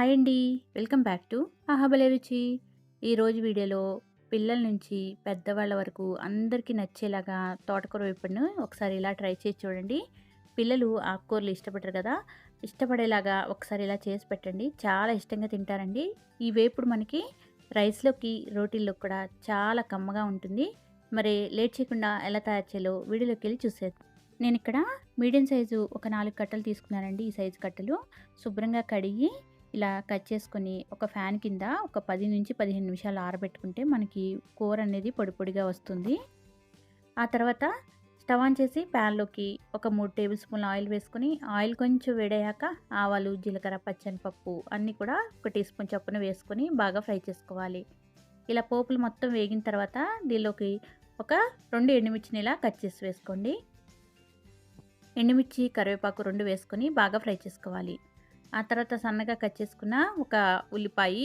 Hi అండి. Welcome back to అహబలే రుచి. ఈరోజు వీడియోలో పిల్లల నుంచి పెద్దవాళ్ళ వరకు అందరికీ నచ్చేలాగా తోటకూర వేపుడును ఒకసారి ఇలా ట్రై చేసి చూడండి. పిల్లలు ఆకుకూరలు ఇష్టపడరు కదా. ఇష్టపడేలాగా ఒకసారి ఇలా చేసి పెట్టండి. చాలా ఇష్టంగా తింటారండి. ఈ వేపుడు మనకి రైస్లోకి రోటీల్లో కూడా చాలా కమ్మగా ఉంటుంది. మరి లేట్ చేయకుండా ఎలా తయారు చేయాలో వీడియోలోకి వెళ్ళి చూసేది నేను ఇక్కడ మీడియం సైజు ఒక నాలుగు కట్టలు తీసుకున్నానండి ఈ సైజు కట్టలు. శుభ్రంగా కడిగి ఇలా కట్ చేసుకొని ఒక ఫ్యాన్ కింద ఒక పది నుంచి పదిహేను నిమిషాలు ఆరబెట్టుకుంటే మనకి కూర అనేది పొడి పొడిగా వస్తుంది. ఆ తర్వాత స్టవ్ ఆన్ చేసి ప్యాన్లోకి ఒక మూడు టేబుల్ స్పూన్ల ఆయిల్ వేసుకుని ఆయిల్ కొంచెం వేడయ్యాక ఆవాలు జీలకర్ర పచ్చనిపప్పు అన్నీ కూడా ఒక టీ స్పూన్ చొప్పున వేసుకొని బాగా ఫ్రై చేసుకోవాలి. ఇలా పోపులు మొత్తం వేగిన తర్వాత దీనిలోకి ఒక రెండు ఎండుమిర్చిని ఇలా కట్ చేసి వేసుకోండి. ఎండుమిర్చి కరివేపాకు రెండు వేసుకొని బాగా ఫ్రై చేసుకోవాలి. ఆ తర్వాత సన్నగా కట్ చేసుకున్న ఒక ఉల్లిపాయ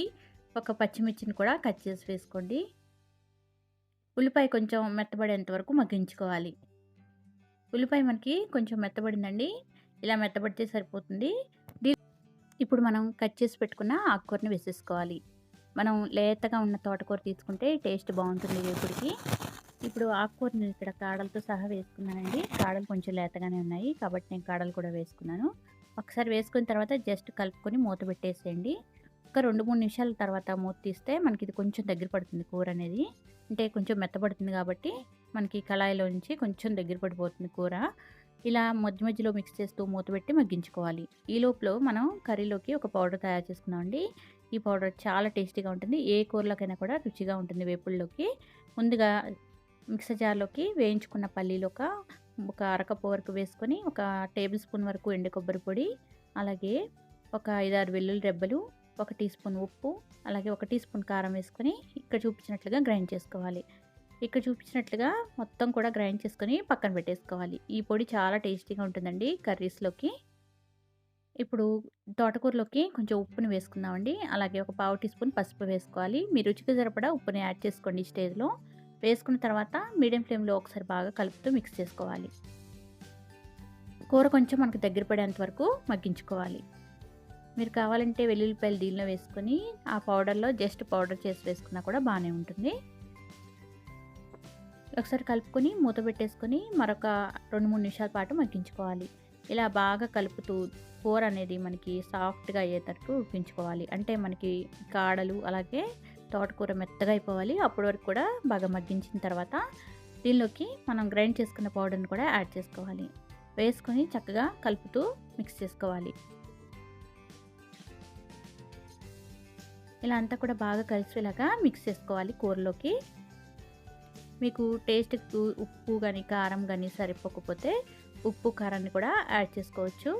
ఒక పచ్చిమిర్చిని కూడా కట్ చేసి వేసుకోండి. ఉల్లిపాయ కొంచెం మెత్తబడేంత వరకు మగ్గించుకోవాలి. ఉల్లిపాయ మనకి కొంచెం మెత్తబడిందండి. ఇలా మెత్తబడితే సరిపోతుంది. ఇప్పుడు మనం కట్ చేసి పెట్టుకున్న ఆకుకూరని వేసేసుకోవాలి. మనం లేతగా ఉన్న తోటకూర తీసుకుంటే టేస్ట్ బాగుంటుంది వేపుడికి ఇప్పుడు ఆకుకూరని ఇక్కడ కాడలతో సహా వేసుకున్నానండి. కాడలు కొంచెం లేతగానే ఉన్నాయి కాబట్టి నేను కాడలు కూడా వేసుకున్నాను. ఒకసారి వేసుకున్న తర్వాత జస్ట్ కలుపుకొని మూత పెట్టేసేయండి. ఒక రెండు మూడు నిమిషాల తర్వాత మూత తీస్తే మనకి ఇది కొంచెం దగ్గర పడుతుంది కూర అనేది. అంటే కొంచెం మెత్తపడుతుంది కాబట్టి మనకి కళాయిలో నుంచి కొంచెం దగ్గర పడిపోతుంది కూర. ఇలా మధ్య మధ్యలో మిక్స్ చేస్తూ మూత పెట్టి మగ్గించుకోవాలి. ఈ లోపల మనం కర్రీలోకి ఒక పౌడర్ తయారు చేసుకున్నామండి ఈ పౌడర్ చాలా టేస్టీగా ఉంటుంది. ఏ కూరలోకైనా కూడా రుచిగా ఉంటుంది వేపుల్లోకి ముందుగా మిక్సర్ జార్లోకి వేయించుకున్న పల్లీలు ఒక ఒక అరకప్పు వరకు వేసుకొని ఒక టేబుల్ స్పూన్ వరకు ఎండు కొబ్బరి పొడి అలాగే ఒక ఐదారు వెల్లుల్లి రెబ్బలు ఒక టీ స్పూన్ ఉప్పు అలాగే ఒక టీ స్పూన్ కారం వేసుకొని ఇక్కడ చూపించినట్లుగా గ్రైండ్ చేసుకోవాలి. ఇక్కడ చూపించినట్లుగా మొత్తం కూడా గ్రైండ్ చేసుకొని పక్కన పెట్టేసుకోవాలి. ఈ పొడి చాలా టేస్టీగా ఉంటుందండి కర్రీస్లోకి. ఇప్పుడు తోటకూరలోకి కొంచెం ఉప్పుని వేసుకుందామండి. అలాగే ఒక పావు టీ స్పూన్ పసుపు వేసుకోవాలి. మీ రుచికి సరిపడా ఉప్పుని యాడ్ చేసుకోండి ఈ స్టేజ్లో. వేసుకున్న తర్వాత మీడియం ఫ్లేమ్లో ఒకసారి బాగా కలుపుతూ మిక్స్ చేసుకోవాలి. కూర కొంచెం మనకు దగ్గర పడేంత వరకు మగ్గించుకోవాలి. మీరు కావాలంటే వెల్లుల్లిపాయలు దీనిలో వేసుకొని ఆ పౌడర్లో జస్ట్ పౌడర్ చేసి వేసుకున్నా కూడా బాగానే ఉంటుంది. ఒకసారి కలుపుకొని మూత పెట్టేసుకొని మరొక రెండు మూడు నిమిషాల పాటు మగ్గించుకోవాలి. ఇలా బాగా కలుపుతూ కూర అనేది మనకి సాఫ్ట్గా అయ్యేటట్టు ఉడికించుకోవాలి. అంటే మనకి కాడలు అలాగే తోటకూర మెత్తగా అయిపోవాలి. అప్పటి వరకు కూడా బాగా మగ్గించిన తర్వాత దీనిలోకి మనం గ్రైండ్ చేసుకున్న పౌడర్ని కూడా యాడ్ చేసుకోవాలి. వేసుకొని చక్కగా కలుపుతూ మిక్స్ చేసుకోవాలి. ఇలా అంతా కూడా బాగా కలిసేలాగా మిక్స్ చేసుకోవాలి కూరలోకి. మీకు టేస్ట్ ఉప్పు కానీ కారం కానీ సరిపోకపోతే ఉప్పు కారాన్ని కూడా యాడ్ చేసుకోవచ్చు.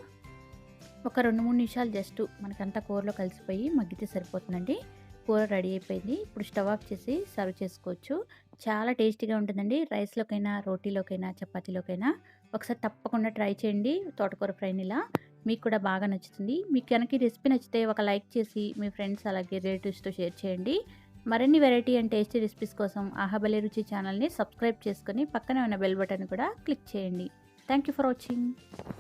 ఒక రెండు మూడు నిమిషాలు జస్ట్ మనకంతా కూరలో కలిసిపోయి మగ్గితే సరిపోతుందండి. కూర రెడీ అయిపోయింది. ఇప్పుడు స్టవ్ ఆఫ్ చేసి సర్వ్ చేసుకోవచ్చు. చాలా టేస్టీగా ఉంటుందండి. రైస్లోకైనా రోటీలోకైనా చపాతీలోకైనా ఒకసారి తప్పకుండా ట్రై చేయండి తోటకూర ఫ్రైని ఇలా. మీకు కూడా బాగా నచ్చుతుంది. మీకు కనుక ఈ రెసిపీ నచ్చితే ఒక లైక్ చేసి మీ ఫ్రెండ్స్ అలాగే రిలేటివ్స్తో షేర్ చేయండి. మరిన్ని వెరైటీ అండ్ టేస్టీ రెసిపీస్ కోసం ఆహాబలే రుచి ఛానల్ని సబ్స్క్రైబ్ చేసుకొని పక్కనే ఉన్న బెల్ బటన్ కూడా క్లిక్ చేయండి. Thank you for watching.